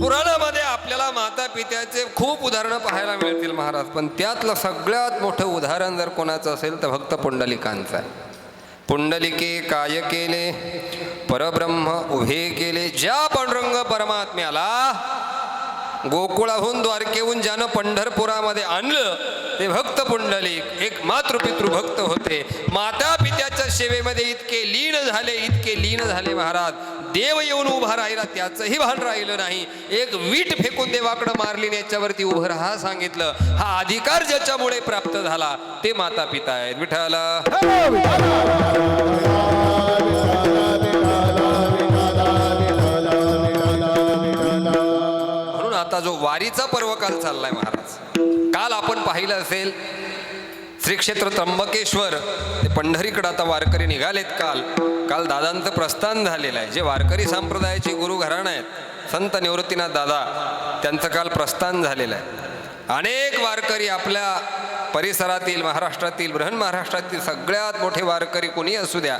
पुराणामध्ये आपल्याला माता पित्याचे खूप उदाहरणं पाहायला मिळतील महाराज. पण त्यातलं सगळ्यात मोठं उदाहरण जर कोणाचं असेल तर भक्त पुंडलिकांचं आहे. पुंडलिके काय केले? परब्रह्म उभे केले. ज्या पांडुरंग परमात्म्याला गोकुळाहून द्वारकेहून ज्यानं पंढरपुरामध्ये आणलं ते भक्त पुंडलिक एक मातृपितृ भक्त होते. माता पित्याच्या सेवेमध्ये इतके लीन झाले इतके लीन झाले महाराज. देव येऊन उभा राहिला त्याचंही भान राहिलं नाही. एक वीट फेकून देवाकडं मारली याच्यावरती उभं राहा सांगितलं. हा अधिकार ज्याच्यामुळे प्राप्त झाला ते माता पिता आहेत. विठाला म्हणून आता जो वारीचा पर्वकाल चाललाय महाराज काल आपण पाहिलं असेल श्री क्षेत्र त्र्यंबकेश्वर. ते पंढरीकडं आता वारकरी निघालेत काल. काल दादांचं प्रस्थान झालेलं आहे. जे वारकरी संप्रदायाचे गुरु घराणं आहेत संत निवृत्तीनाथ दादा त्यांचं काल प्रस्थान झालेलं आहे. अनेक वारकरी आपल्या परिसरातील महाराष्ट्रातील बृहन महाराष्ट्रातील सगळ्यात मोठे वारकरी कोणी असू द्या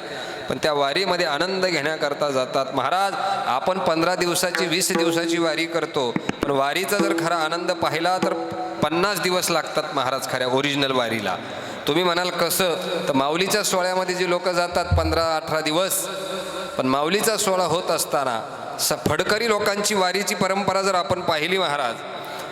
पण त्या वारीमध्ये आनंद घेण्याकरता जातात. महाराज आपण पंधरा दिवसाची वीस दिवसाची वारी करतो. पण वारीचा जर खरा आनंद पाहिला तर पन्नास दिवस लागतात महाराज खऱ्या ओरिजिनल वारीला. तुम्ही म्हणाल कसं? तर माऊलीच्या सोहळ्यामध्ये जे लोक जातात पंधरा अठरा दिवस पण माऊलीचा सोहळा होत असताना स फडकरी लोकांची वारीची परंपरा जर आपण पाहिली महाराज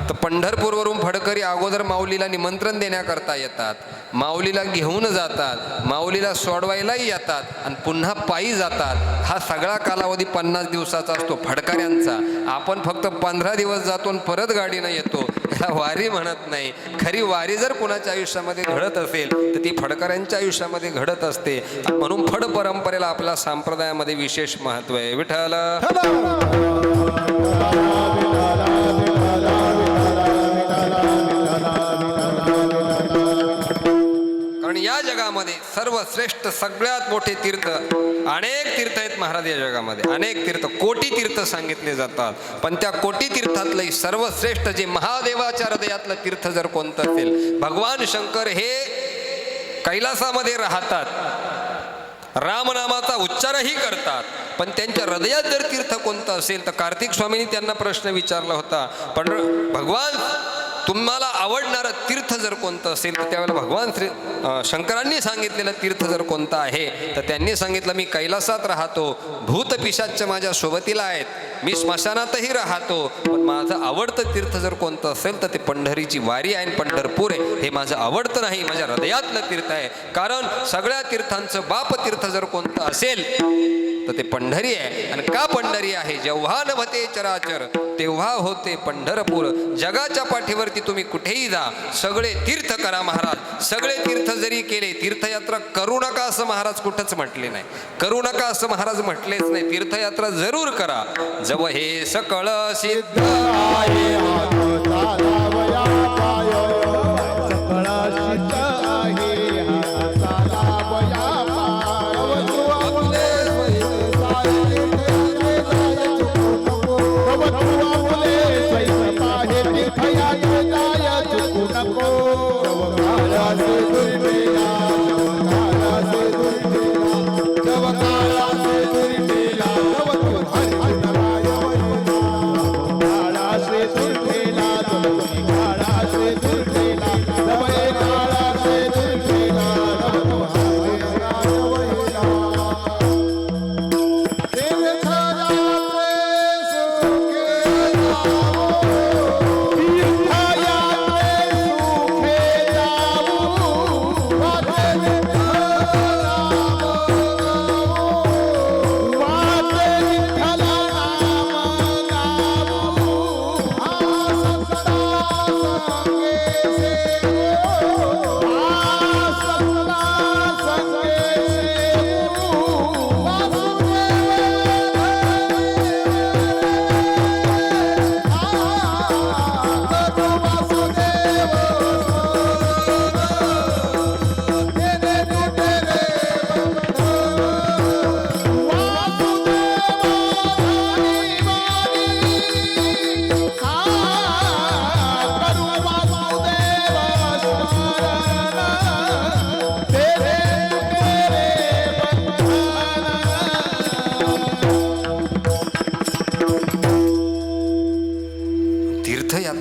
तर पंढरपूरवरून फडकरी अगोदर माऊलीला निमंत्रण देण्याकरता येतात. माऊलीला घेऊन जातात. माऊलीला सोडवायलाही येतात आणि पुन्हा पायी जातात. हा सगळा कालावधी पन्नास दिवसाचा असतो फडकऱ्यांचा. आपण फक्त पंधरा दिवस जातो आणि परत गाडीनं येतो. ह्याला वारी म्हणत नाही. खरी वारी जर कुणाच्या आयुष्यामध्ये घडत असेल तर ती फडकऱ्यांच्या आयुष्यामध्ये घडत असते. म्हणून फड परंपरेला आपल्या संप्रदायामध्ये विशेष महत्त्व आहे. विठ्ठल! सर्वश्रेष्ठ सगळ्यात मोठे तीर्थ अनेक तीर्थ आहेत महाराज या जगामध्ये. अनेक तीर्थ कोटी तीर्थ सांगितले जातात. पण त्या कोटी तीर्थातलंही सर्वश्रेष्ठ जे महादेवाच्या हृदयातलं तीर्थ जर कोणतं असेल भगवान शंकर हे कैलासामध्ये राहतात. रामनामाचा उच्चारही करतात. पण त्यांच्या हृदयात जर तीर्थ कोणतं असेल तर कार्तिक स्वामींनी त्यांना प्रश्न विचारला होता. पण भगवान तुम्हाला आवडणारं तीर्थ जर कोणतं असेल तर त्यावेळेला भगवान श्री शंकरांनी सांगितलेलं तीर्थ जर कोणतं आहे तर त्यांनी सांगितलं मी कैलासात राहतो भूत पिशाच माझ्या सोबतीला आहेत मी स्मशानातही राहतो पण माझं आवडतं तीर्थ जर कोणतं असेल तर ते पंढरीची वारी आहे आणि पंढरपूर आहे. हे माझं आवडतं नाही माझ्या हृदयातलं तीर्थ आहे. कारण सगळ्या तीर्थांचं बाप तीर्थ जर कोणतं असेल तर ते पंढरी आहे. आणि का पंढरी आहे? जेव्हा नव्हते चराचर तेव्हा होते पंढरपूर. जगाच्या पाठीवरती तुम्ही कुठेही जा. सगळे तीर्थ करा महाराज. सगळे तीर्थ जरी केले तीर्थयात्रा करू नका असं महाराज कुठंच म्हटले नाही. करू नका असं महाराज म्हटलेच नाही. तीर्थयात्रा जरूर करा. जव हे सकळ सिद्ध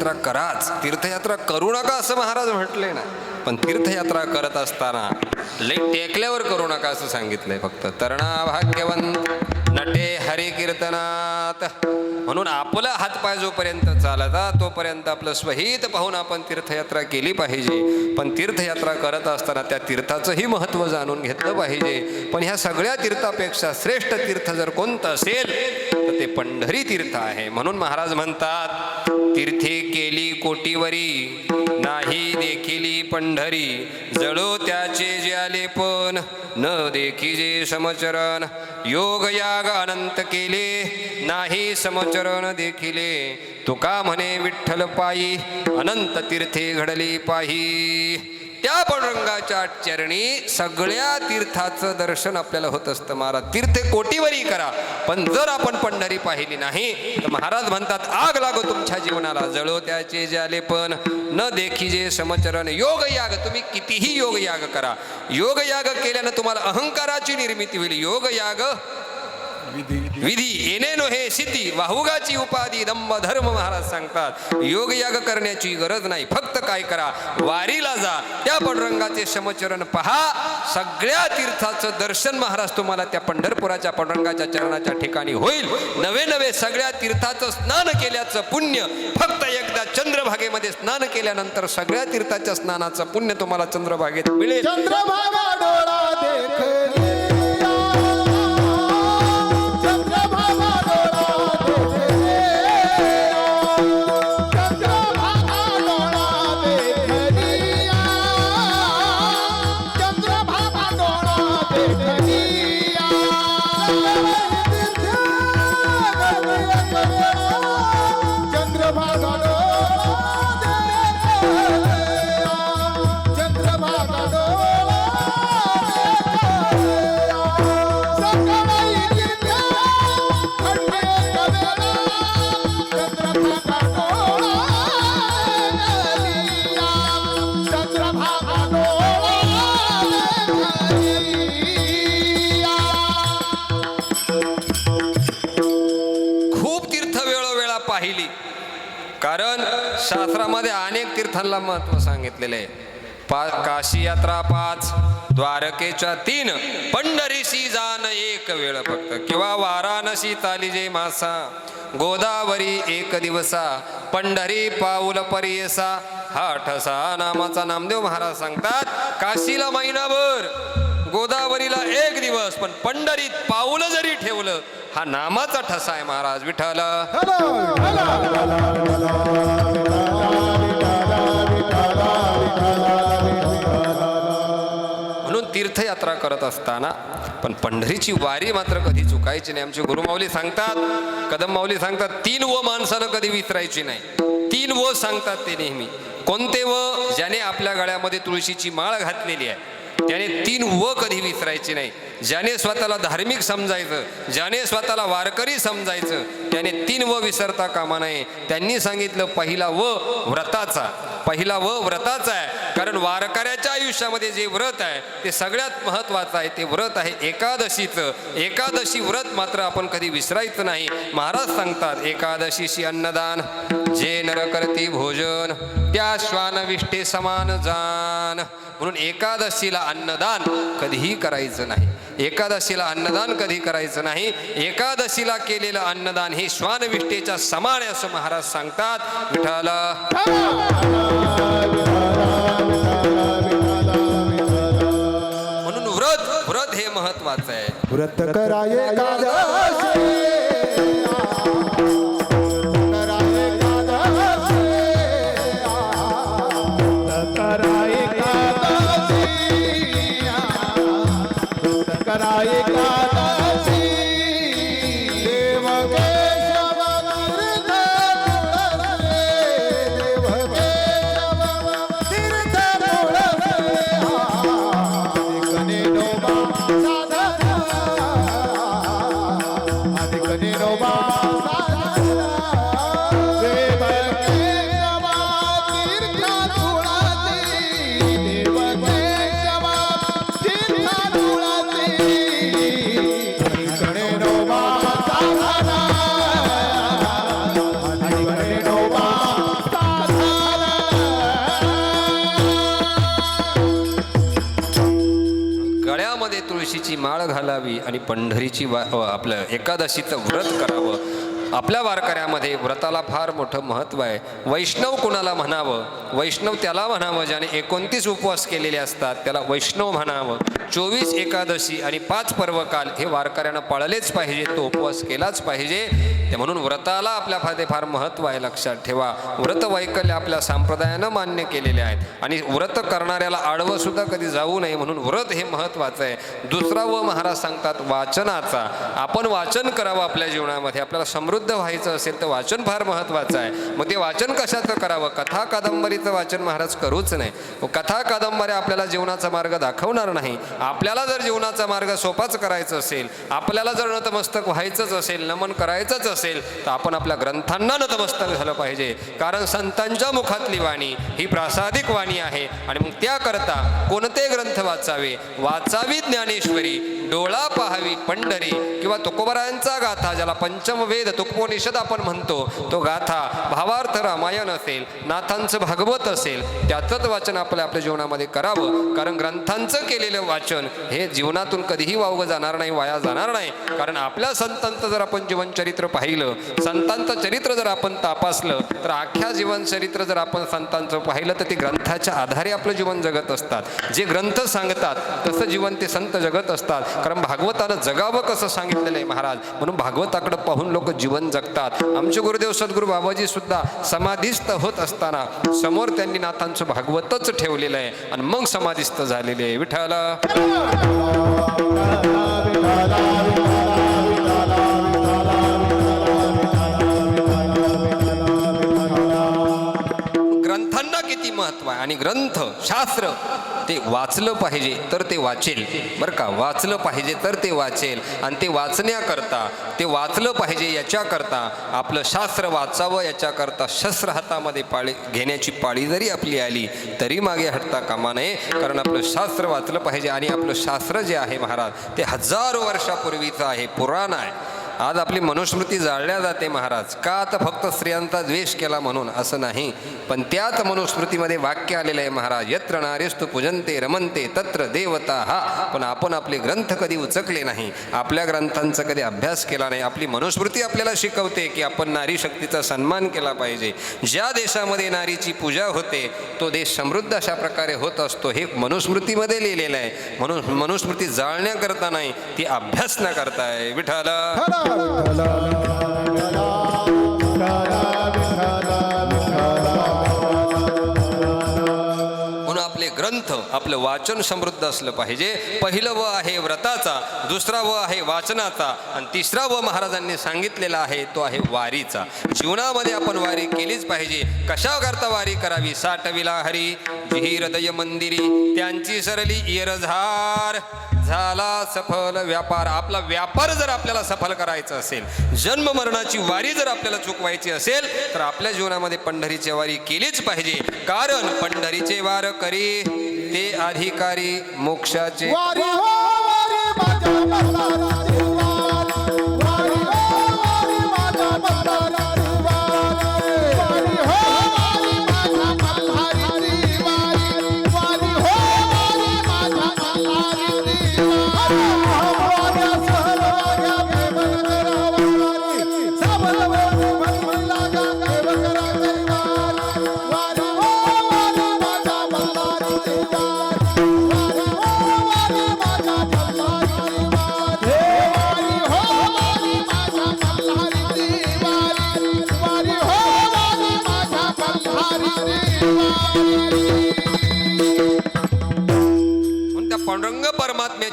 तीर्थयात्रा कराच. तीर्थयात्रा करू नका असं महाराज म्हटले ना. पण तीर्थयात्रा करत असताना लई टेकल्यावर करू नका असं सांगितलंय फक्त. तरणा भाग्यवंत. हरी कीर्तनात म्हणून आपला हातपाय जोपर्यंत चालता तोपर्यंत आपलं स्वहित पाहून आपण तीर्थयात्रा केली पाहिजे. पण तीर्थयात्रा करत असताना त्या तीर्थाचंही महत्त्व जाणून घेतलं पाहिजे. पण ह्या सगळ्या तीर्थापेक्षा श्रेष्ठ तीर्थ जर कोणतं असेल तर ते पंढरी तीर्थ आहे. म्हणून महाराज म्हणतात तीर्थे केली कोटीवरी नाही देखिली पंढरी. जळो त्याचे जे आले पण न देखी जे समचरण. योग याग अनंत केले नाही समचरण देखिले. तुका म्हणे विठ्ठल पायी अनंत तीर्थे घडली पाही त्या पांडुरंगाच्या चरणी सगळ्या तीर्थाचं दर्शन आपल्याला होत असतं. महाराज तीर्थ कोटीवरी करा. पण जर आपण पंढरी पाहिली नाही तर महाराज म्हणतात आग लागो तुमच्या जीवनाला. जळो त्याचे ज्याले पण न देखी जे समचरण. योग याग तुम्ही कितीही योग याग करा. योग याग केल्यानं तुम्हाला अहंकाराची निर्मिती होईल. योग याग विधी येणे हे सिद्धी वाहुगाची उपाधी दम्म धर्म महाराज सांगतात. योग याग करण्याची गरज नाही फक्त काय करा वारीला जा त्या पांडुरंगाचे समचरण पहा. सगळ्या तीर्थाचं दर्शन महाराज तुम्हाला त्या पंढरपुराच्या पांडुरंगाच्या चरणाच्या ठिकाणी होईल. नवे नवे सगळ्या तीर्थाचं स्नान केल्याचं पुण्य फक्त एकदा चंद्रभागेमध्ये स्नान केल्यानंतर सगळ्या तीर्थाच्या स्नानाचं पुण्य तुम्हाला चंद्रभागेत मिळेल. चंद्रभागा तीर्थांना महत्त्व सांगितलेले आहे पा काशी यात्रा पाच द्वारकेच्या तीन पंढरीशी जाण एक वेळ फक्त किंवा वाराणसी तालिजे मासा गोदावरी एक दिवसा पंढरी पाऊल परियसा हा ठसा नामाचा नामदेव महाराज सांगतात काशीला महिनाभर गोदावरीला एक दिवस पण पंढरीत पाऊल जरी ठेवलं हा नामाचा ठसा आहे महाराज विठ्ठल तीर्थयात्रा करत असताना पण पंढरीची वारी मात्र कधी चुकायची नाही. आमची गुरुमाऊली सांगतात कदम माऊली सांगतात तीन व माणसानं कधी विसरायची नाही. तीन व सांगतात ते नेहमी. कोणते व? ज्याने आपल्या गळ्यामध्ये तुळशीची माळ घातलेली आहे. त्याने तीन व कधी विसरायची नाही. ज्याने स्वतःला धार्मिक समजायचं ज्याने स्वतःला वारकरी समजायचं त्याने तीन व विसरता कामा नये. त्यांनी सांगितलं पहिला व व्रताचा. पहिला व व्रताचा आहे. कारण वारकऱ्याच्या आयुष्यामध्ये जे व्रत आहे ते सगळ्यात महत्त्वाचं आहे. ते व्रत आहे एकादशीचं. एकादशी व्रत मात्र आपण कधी विसरायचं नाही. महाराज सांगतात एकादशीशी अन्नदान जे नर करती भोजन त्या श्वानविष्टे समान जान. म्हणून एकादशीला अन्नदान कधीही करायचं नाही. एकादशीला अन्नदान कधी करायचं नाही? एकादशीला केलेलं अन्नदान हे श्वानविष्टेच्या समान आहे असं महाराज सांगतात. म्हणून व्रत व्रत हे महत्वाचं आहे. व्रत कराये माळ घालावी आणि पंढरीची वा आपलं एकादशीचं व्रत करावं. आपल्या वारकऱ्यामध्ये व्रताला फार मोठं महत्त्व आहे. वैष्णव कुणाला म्हणावं? वैष्णव त्याला म्हणावं ज्याने एकोणतीस उपवास केलेले असतात त्याला वैष्णव म्हणावं. चोवीस एकादशी आणि पाच पर्वकाल हे वारकऱ्यानं पाळलेच पाहिजे तो उपवास केलाच पाहिजे. ते म्हणून व्रताला आपल्या फायदे फार महत्त्व आहे लक्षात ठेवा. व्रत वैकल्य आपल्या संप्रदायानं मान्य केलेले आहेत. आणि व्रत करणाऱ्याला आडवं सुद्धा कधी जाऊ नये म्हणून व्रत हे महत्त्वाचं आहे. दुसरा व महाराज सांगतात वाचनाचा. आपण वाचन करावं आपल्या जीवनामध्ये. आपल्याला समृद्ध व्हायचं असेल तर वाचन फार महत्त्वाचं आहे. मग ते वाचन कशाचं करावं? कथा कादंबरीचं वाचन महाराज करूच नाही. व कथा कादंबऱ्या आपल्याला जीवनाचा मार्ग दाखवणार नाही. आपल्याला जर जीवनाचा मार्ग सोपाच करायचा असेल आपल्याला जर नतमस्तक व्हायचंच असेल नमन करायचंच असेल तर आपण आपल्या ग्रंथांना नतमस्तक झालं पाहिजे. कारण संतांच्या मुखातली वाणी ही प्रासादिक वाणी आहे. आणि मग त्याकरता कोणते ग्रंथ वाचावे? वाचावी ज्ञानेश्वरी. डोळा पाहावी पंढरी किंवा तुकोबरायांचा गाथा ज्याला पंचमवेद तुकोनिषद आपण म्हणतो तो गाथा भावार्थ रामायण असेल नाथांचं भागवत असेल त्याचंच वाचन आपल्या आपल्या जीवनामध्ये करावं. कारण ग्रंथांचं केलेलं वाचन हे जीवनातून कधीही वावगं जाणार नाही वाया जाणार नाही. कारण आपल्या संतांचं जर आपण जीवनचरित्र पाहिलं संतांचं चरित्र जर आपण तापासलं तर आख्या जीवनचरित्र जर आपण संतांचं पाहिलं तर ते ग्रंथाच्या आधारे आपलं जीवन जगत असतात. जे ग्रंथ सांगतात तसं जीवन ते संत जगत असतात. कारण भागवतानं जगावं कसं सांगितलेलं आहे महाराज? म्हणून भागवताकडे पाहून लोक जीवन जगतात. आमचे गुरुदेव सद्गुरू बाबाजी सुद्धा समाधीस्थ होत असताना समोर त्यांनी नाथांचं भागवतच ठेवलेलं आहे आणि मग समाधीस्थ झालेले आहे. विठाला ग्रंथांना किती महत्त्व आहे? आणि ग्रंथ शास्त्र ते वाचलं पाहिजे तर ते वाचेल. बरं का? वाचलं पाहिजे तर ते वाचेल. आणि ते वाचण्याकरता ते वाचलं पाहिजे याच्याकरता आपलं शास्त्र वाचावं याच्याकरता शस्त्र हातामध्ये पाळी घेण्याची पाळी जरी आपली आली तरी मागे हटता कामा नये. कारण आपलं शास्त्र वाचलं पाहिजे आणि आपलं शास्त्र जे आहे महाराज ते हजारो वर्षापूर्वीचं आहे पुराण आहे. आज आपली मनुस्मृती जाळल्या जाते महाराज. का तर फक्त स्त्रियांचा द्वेष केला म्हणून? असं नाही. पण त्याच मनुस्मृतीमध्ये वाक्य आलेलं आहे महाराज. यत्र नारेस्तु पूजनते रमनते तत्र देवता. हा पण आपण आपले ग्रंथ कधी उचकले नाही. आपल्या ग्रंथांचा कधी अभ्यास केला नाही. आपली मनुस्मृती आपल्याला शिकवते की आपण नारी शक्तीचा सन्मान केला पाहिजे. ज्या देशामध्ये नारीची पूजा होते तो देश समृद्ध अशा प्रकारे होत असतो. हे मनुस्मृतीमध्ये लिहिलेलं आहे. म्हणून मनुस्मृती जाळण्याकरता नाही ती अभ्यास न करताय विठाला खरा विठ्ठला विठ्ठला आपले ग्रंथ आपलं वाचन समृद्ध असलं पाहिजे. पहिलं व आहे व्रताचा दुसरा व आहे वाचनाचा आणि तिसरा व महाराजांनी सांगितलेला आहे तो आहे वारीचा. जीवनामध्ये आपण वारी केलीच पाहिजे. कशाकरता वारी करावी? साठविला हरी विहिरदय हृदय मंदिरी. त्यांची सरली इयरझार झाला सफल व्यापार. आपला व्यापार जर आपल्याला सफल करायचा असेल जन्म मरणाची वारी जर आपल्याला चुकवायची असेल तर आपल्या जीवनामध्ये पंढरीची वारी केलीच पाहिजे. कारण पंढरीचे वार करी ते अधिकारी मोक्षाचे वारी हो वारी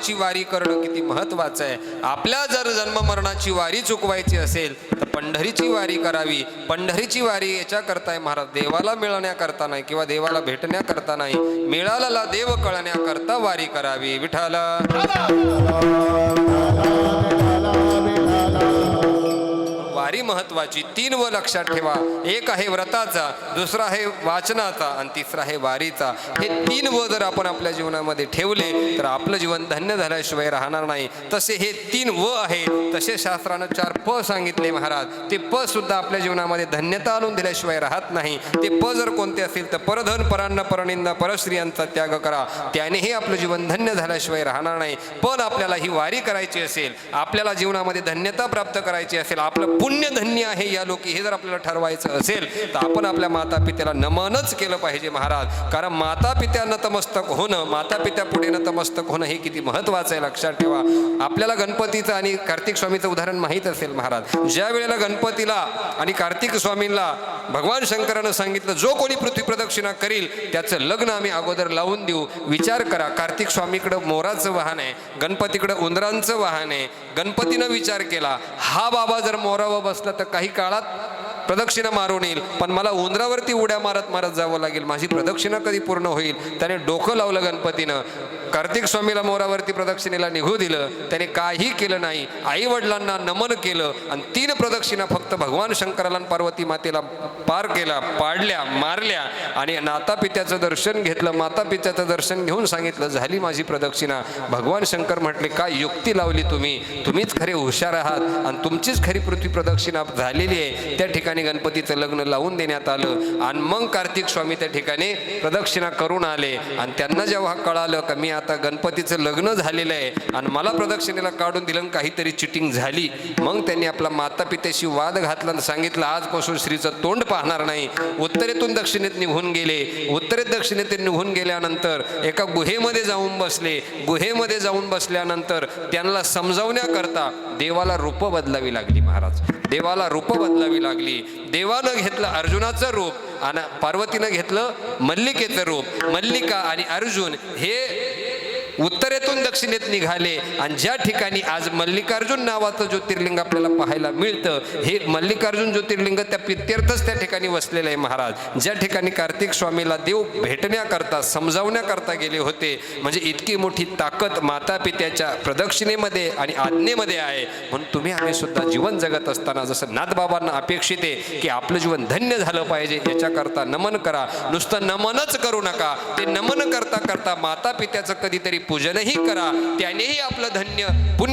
मरणाची वारी करणं किती महत्वाचं आहे. आपल्या जर जन्म मरणाची वारी चुकवायची असेल तर पंढरीची वारी करावी. पंढरीची वारी याच्या करताय महाराज देवाला मिळवण्याकरता नाही किंवा देवाला भेटण्याकरता नाही. मिळालेला देव कळण्याकरता वारी करावी. विठाला वारी महत्त्वाची तीन व लक्षात ठेवा. एक आहे व्रताचा दुसरा आहे वाचनाचा आणि तिसरा आहे वारीचा. हे तीन व जर आपण आपल्या जीवनामध्ये ठेवले तर आपलं जीवन धन्य झाल्याशिवाय राहणार नाही. तसे हे तीन व आहे. तसे शास्त्रानं चार प सांगितले महाराज. ते प सुद्धा आपल्या जीवनामध्ये धन्यता आणून दिल्याशिवाय राहत नाही. ते प जर कोणते असतील तर परधन परान्न परनिंदा परश्रियांचा त्याग करा. त्यानेही आपलं जीवन धन्य झाल्याशिवाय राहणार नाही. पण आपल्याला ही वारी करायची असेल आपल्याला जीवनामध्ये धन्यता प्राप्त करायची असेल आपलं पुण्य धन्य आहे या लोकी. हे जर आपल्याला ठरवायचं असेल तर आपण आपल्या माता पित्याला नमनच केलं पाहिजे महाराज. कारण माता पित्या नतमस्तक होणं माता पित्या पुढे नतमस्तक होणं हे किती महत्वाचं आहे लक्षात ठेवा. आपल्याला गणपतीचं आणि कार्तिक स्वामीचं उदाहरण माहीत असेल महाराज. ज्या वेळेला गणपतीला आणि कार्तिक स्वामींना भगवान शंकरानं सांगितलं जो कोणी पृथ्वी प्रदक्षिणा करील त्याचं लग्न आम्ही अगोदर लावून देऊ. विचार करा कार्तिक स्वामीकडं मोराचं वाहन आहे गणपतीकडं उंदरांचं वाहन आहे. गणपतीनं विचार केला हा बाबा जर मोरा बसला तर काही काळात प्रदक्षिणा मारून येईल. पण मला उंदरावरती उड्या मारत मारत जावं लागेल. माझी प्रदक्षिणा कधी पूर्ण होईल? त्याने डोकं लावलं गणपतीनं. कार्तिक स्वामीला मोरावरती प्रदक्षिणेला निघू दिलं त्याने काही केलं नाही. आई वडिलांना नमन केलं आणि तीन प्रदक्षिणा फक्त भगवान शंकराला पार्वती मातेला पार केला पाडल्या मारल्या आणि नाता पित्याचं दर्शन घेतलं माता पित्याचं दर्शन घेऊन सांगितलं झाली माझी प्रदक्षिणा. भगवान शंकर म्हटले काय युक्ती लावली तुम्ही? तुम्हीच खरे हुशार आहात आणि तुमचीच खरी पृथ्वी प्रदक्षिणा झालेली आहे. त्या ठिकाणी गणपतीचं लग्न लावून देण्यात आलं आणि मग कार्तिक स्वामी त्या ठिकाणी प्रदक्षिणा करून आले आणि त्यांना जेव्हा कळालं का मी आता आता गणपतीचं लग्न झालेलं आहे. आणि मला प्रदक्षिणेला काढून दिलं काहीतरी चिटिंग झाली. मग त्यांनी आपला माता पित्याशी वाद घातला आणि सांगितलं आजपासून श्रीचं तोंड पाहणार नाही. उत्तरेतून दक्षिणेत निघून गेले. उत्तरेत दक्षिणेत निघून गेल्यानंतर एका गुहेमध्ये जाऊन बसले. गुहेमध्ये जाऊन बसल्यानंतर त्यांना समजावण्याकरता देवाला रूप बदलावी लागली महाराज. देवाला रूप बदलावी लागली. देवानं घेतलं अर्जुनाचं रूप आणि पार्वतीनं घेतलं मल्लिकेचं रूप. मल्लिका आणि अर्जुन हे उत्तरेतून दक्षिणेत निघाले आणि ज्या ठिकाणी आज मल्लिकार्जुन नावाचं ज्योतिर्लिंग आपल्याला पाहायला मिळतं हे मल्लिकार्जुन ज्योतिर्लिंग त्या पित्यर्थच त्या ठिकाणी वसलेलं आहे महाराज. ज्या ठिकाणी कार्तिक स्वामीला देव भेटण्याकरता समजावण्याकरता गेले होते म्हणजे इतकी मोठी ताकद माता पित्याच्या प्रदक्षिणेमध्ये आणि आज्ञेमध्ये आहे. म्हणून तुम्ही आम्ही सुद्धा जीवन जगत असताना जसं नाथबाबांना अपेक्षित आहे की आपलं जीवन धन्य झालं पाहिजे याच्याकरता नमन करा. नुसतं नमनच करू नका. ते नमन करता करता माता पित्याचं कधीतरी पूजनही करा. त्यानेही आपलं धन्य पुण्य